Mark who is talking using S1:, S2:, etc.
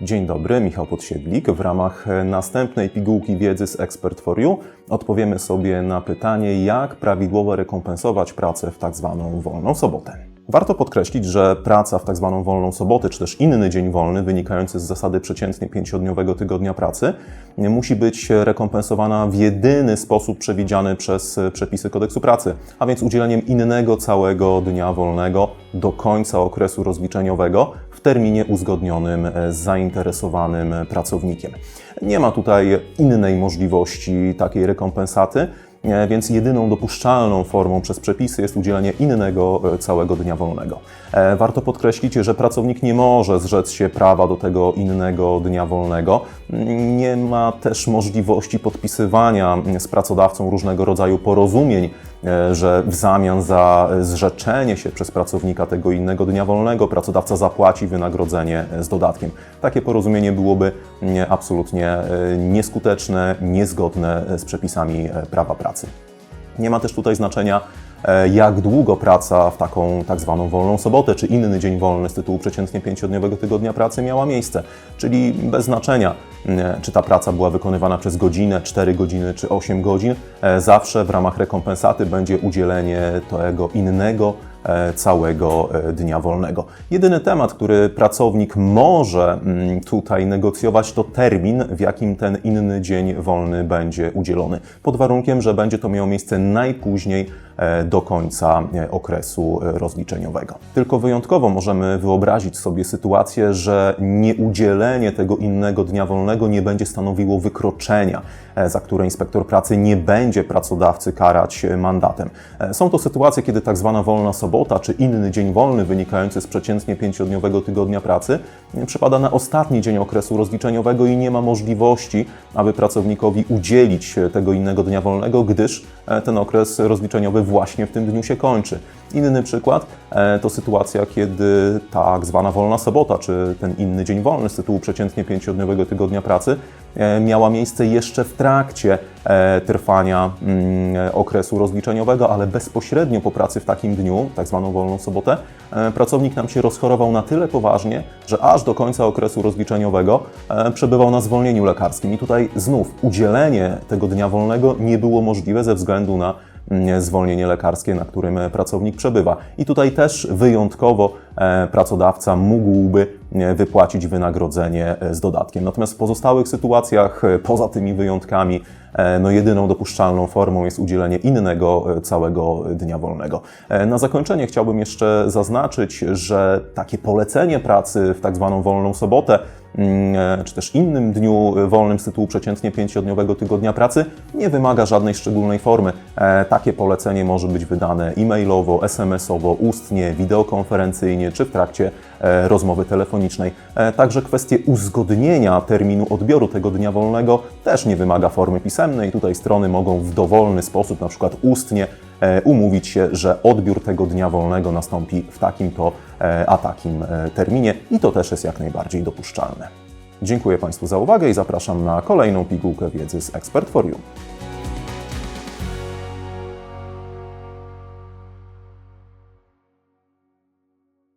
S1: Dzień dobry, Michał Podsiedlik. W ramach następnej pigułki wiedzy z Expert for You odpowiemy sobie na pytanie, jak prawidłowo rekompensować pracę w tak zwaną wolną sobotę. Warto podkreślić, że praca w tak zwaną wolną sobotę, czy też inny dzień wolny wynikający z zasady przeciętnie pięciodniowego tygodnia pracy, musi być rekompensowana w jedyny sposób przewidziany przez przepisy kodeksu pracy, a więc udzieleniem innego całego dnia wolnego do końca okresu rozliczeniowego terminie uzgodnionym z zainteresowanym pracownikiem. Nie ma tutaj innej możliwości takiej rekompensaty, E, więc jedyną dopuszczalną formą przez przepisy jest udzielenie innego e, całego dnia wolnego. E, warto podkreślić, że pracownik nie może zrzec się prawa do tego innego dnia wolnego. Nie ma też możliwości podpisywania z pracodawcą różnego rodzaju porozumień, że w zamian za zrzeczenie się przez pracownika tego innego dnia wolnego pracodawca zapłaci wynagrodzenie z dodatkiem. Takie porozumienie byłoby absolutnie nieskuteczne, niezgodne z przepisami prawa pracy. Nie ma też tutaj znaczenia, e, jak długo praca w taką tak zwaną wolną sobotę, czy inny dzień wolny z tytułu przeciętnie pięciodniowego tygodnia pracy miała miejsce. Czyli bez znaczenia, czy ta praca była wykonywana przez godzinę, 4 godziny czy 8 godzin, e, zawsze w ramach rekompensaty będzie udzielenie tego innego E, całego e, dnia wolnego. Jedyny temat, który pracownik może mm, tutaj negocjować, to termin, w jakim ten inny dzień wolny będzie udzielony. Pod warunkiem, że będzie to miało miejsce najpóźniej e, do końca okresu rozliczeniowego. Tylko wyjątkowo możemy wyobrazić sobie sytuację, że nieudzielenie tego innego dnia wolnego nie będzie stanowiło wykroczenia, za które inspektor pracy nie będzie pracodawcy karać mandatem. Są to sytuacje, kiedy tak zwana wolna sobota czy inny dzień wolny wynikający z przeciętnie pięciodniowego tygodnia pracy przypada na ostatni dzień okresu rozliczeniowego i nie ma możliwości, aby pracownikowi udzielić tego innego dnia wolnego, gdyż e, ten okres rozliczeniowy właśnie w tym dniu się kończy. Inny przykład e, to sytuacja, kiedy tak zwana wolna sobota, czy ten inny dzień wolny z tytułu przeciętnie pięciodniowego tygodnia pracy e, miała miejsce jeszcze w trakcie trwania mm, okresu rozliczeniowego, ale bezpośrednio po pracy w takim dniu, tak zwaną wolną sobotę, pracownik nam się rozchorował na tyle poważnie, że aż do końca okresu rozliczeniowego e, przebywał na zwolnieniu lekarskim. I tutaj znów udzielenie tego dnia wolnego nie było możliwe ze względu na zwolnienie lekarskie, na którym pracownik przebywa. I tutaj też wyjątkowo pracodawca mógłby e, wypłacić wynagrodzenie z dodatkiem. Natomiast w pozostałych sytuacjach, poza tymi wyjątkami, no jedyną dopuszczalną formą jest udzielenie innego całego dnia wolnego. Na zakończenie chciałbym jeszcze zaznaczyć, że takie polecenie pracy w tak zwaną wolną sobotę Mm, e, czy też innym dniu wolnym z tytułu przeciętnie pięciodniowego tygodnia pracy nie wymaga żadnej szczególnej formy. E, takie polecenie może być wydane e-mailowo, SMS-owo, ustnie, wideokonferencyjnie czy w trakcie e, rozmowy telefonicznej. Także kwestie uzgodnienia terminu odbioru tego dnia wolnego też nie wymaga formy pisemnej. Tutaj strony mogą w dowolny sposób, na przykład ustnie, umówić się, że odbiór tego dnia wolnego nastąpi w takim to a takim terminie i to też jest jak najbardziej dopuszczalne. Dziękuję Państwu za uwagę i zapraszam na kolejną pigułkę wiedzy z Expert for You.